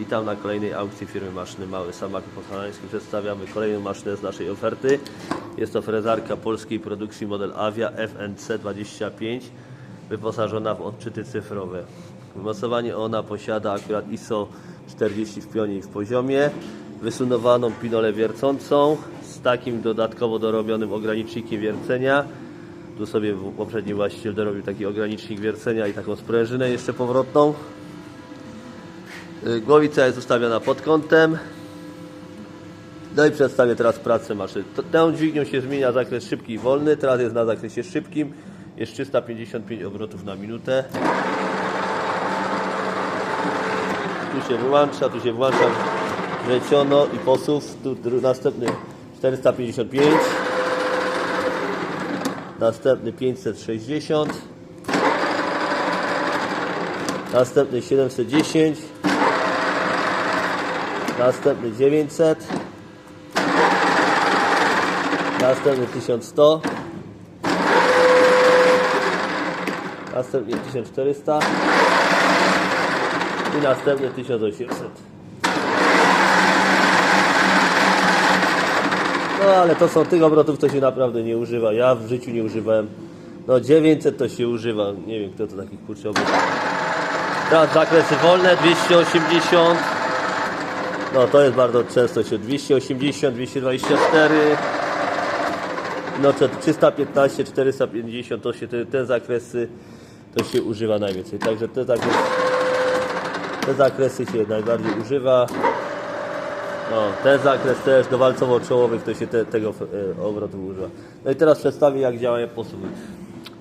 Witam na kolejnej aukcji firmy Maszyny Małe Samak Poznański. Przedstawiamy kolejną maszynę z naszej oferty. Jest to frezarka polskiej produkcji model Avia FNC 25 wyposażona w odczyty cyfrowe. Wymocowanie ona posiada akurat ISO 40 w pionie i w poziomie, wysunowaną pinolę wiercącą z takim dodatkowo dorobionym ogranicznikiem wiercenia. Tu sobie poprzedni właściciel dorobił taki ogranicznik wiercenia i taką sprężynę jeszcze powrotną. Y, Głowica jest ustawiona pod kątem. No i przedstawię teraz pracę maszyny. Tą dźwignią się zmienia zakres szybki i wolny. Teraz jest na zakresie szybkim. Jest 355 obrotów na minutę. Tu się wyłącza, tu się włącza wrzeciono i posuw. Tu następny 455. Następny 560. Następny 710. Następny 900. Następny 1100. Następnie 1400. I następny 1800. No ale to są tych obrotów, to się naprawdę nie używa. Ja w życiu nie używałem. No 900 to się używa. Nie wiem kto to takich kurczę obrotów. Teraz zakresy wolne 280. No to jest bardzo często się 280, 224. No czy 315, 450 to się te, te zakresy to się używa najwięcej. Także te zakresy, te zakresy się najbardziej używa. No, ten zakres też do walcowo-czołowych to się te, tego e, obrotu używa. No i teraz przedstawię jak działają posuwy.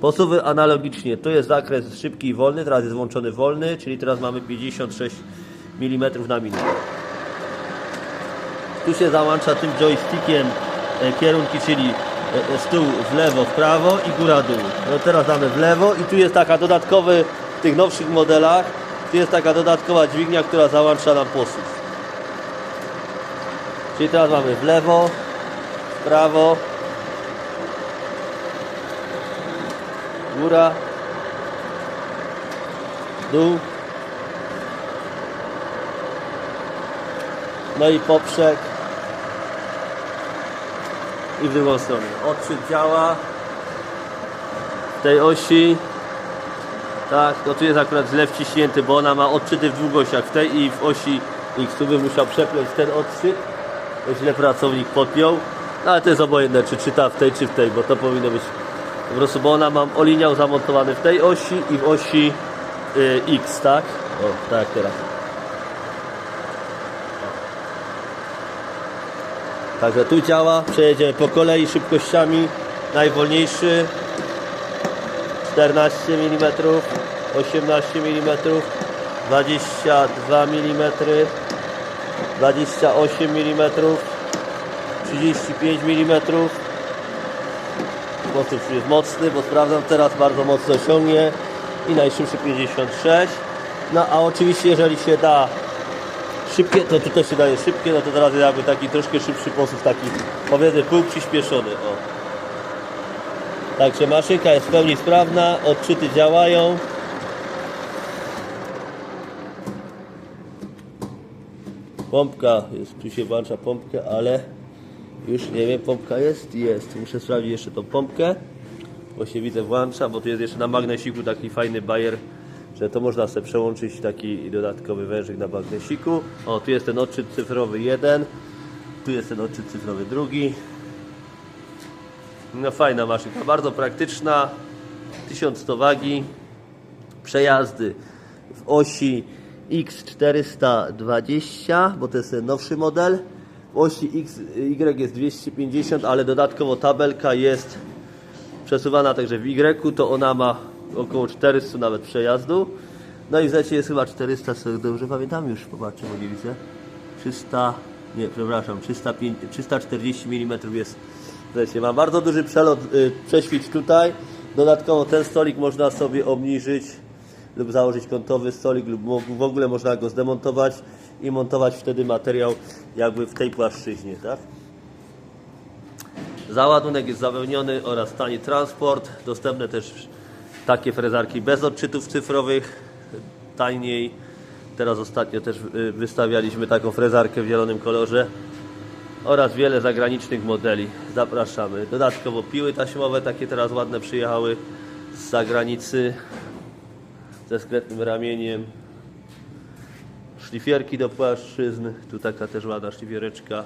Posuwy analogicznie, to jest zakres szybki i wolny, teraz jest włączony wolny, czyli teraz mamy 56 mm na minutę. Tu się załącza tym joystickiem e, kierunki, czyli e, e, z tyłu w lewo, w prawo i góra dół. No teraz damy w lewo i tu jest taka dodatkowy w tych nowszych modelach, tu jest taka dodatkowa dźwignia, która załącza nam posuw. Czyli teraz mamy w lewo, w prawo, góra, dół, no i poprzek i w drugą stronę. Odczyt działa w tej osi. Tak, to tu jest akurat źle wciśnięty, bo ona ma odczyty w długościach, w tej i w osi X. Tu bym musiał przepleć ten odczyt, to źle pracownik podpiął. No ale to jest obojętne, czy czyta w tej, czy w tej, bo to powinno być po prostu, bo ona mam oliniał zamontowany w tej osi i w osi y, X, tak? O, tak teraz. Także tu działa, przejedziemy po kolei szybkościami. Najwolniejszy. 14 mm, 18 mm, 22 mm, 28 mm, 35 mm. Sposób jest mocny, bo sprawdzam teraz bardzo mocno ciągnie i najszybszy 56. No a oczywiście jeżeli się da szybkie, to tu też się daje szybkie, no to teraz jakby taki troszkę szybszy posuw, taki powiedzmy pół przyspieszony. O. Także maszynka jest w pełni sprawna, odczyty działają. Pompka, jest, tu się włącza pompkę, ale już nie wiem, pompka jest? Jest. Muszę sprawdzić jeszcze tą pompkę, bo się widzę włącza, bo tu jest jeszcze na magnesiku taki fajny bajer, że to można sobie przełączyć taki dodatkowy wężyk na magnesiku. O, tu jest ten odczyt cyfrowy jeden, tu jest ten odczyt cyfrowy drugi. No fajna maszynka, bardzo praktyczna, 1100 wagi, przejazdy w osi X420, bo to jest ten nowszy model. W osi X, Y jest 250, ale dodatkowo tabelka jest przesuwana także w Y, to ona ma około 400 nawet przejazdu. No i w Z jest chyba 400, co dobrze pamiętam już, popatrzę, bo nie widzę. 300, nie, przepraszam, 305, 340 mm jest w Z. Ma bardzo duży przelot, y, prześwit tutaj. Dodatkowo ten stolik można sobie obniżyć lub założyć kątowy stolik lub w ogóle można go zdemontować i montować wtedy materiał jakby w tej płaszczyźnie, tak? Załadunek jest zapełniony oraz tani transport. Dostępne też takie frezarki bez odczytów cyfrowych, taniej Teraz ostatnio też y, wystawialiśmy taką frezarkę w zielonym kolorze oraz wiele zagranicznych modeli. Zapraszamy. Dodatkowo piły taśmowe, takie teraz ładne przyjechały z zagranicy ze sklepnym ramieniem. Szlifierki do płaszczyzn, tu taka też ładna szlifiereczka.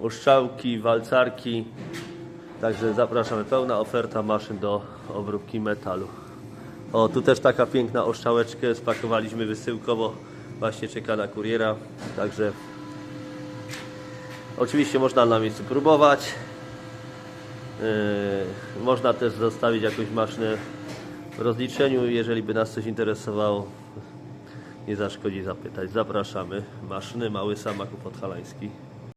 Oszczałki, walcarki. Także zapraszamy. Pełna oferta maszyn do obróbki metalu. O, tu też taka piękna oszczałeczkę spakowaliśmy wysyłkowo. Właśnie czeka na kuriera. Także oczywiście można na miejscu próbować. Yy, można też zostawić jakąś maszynę w rozliczeniu. Jeżeli by nas coś interesowało, nie zaszkodzi zapytać. Zapraszamy. Maszyny Mały Samaku Podhalański.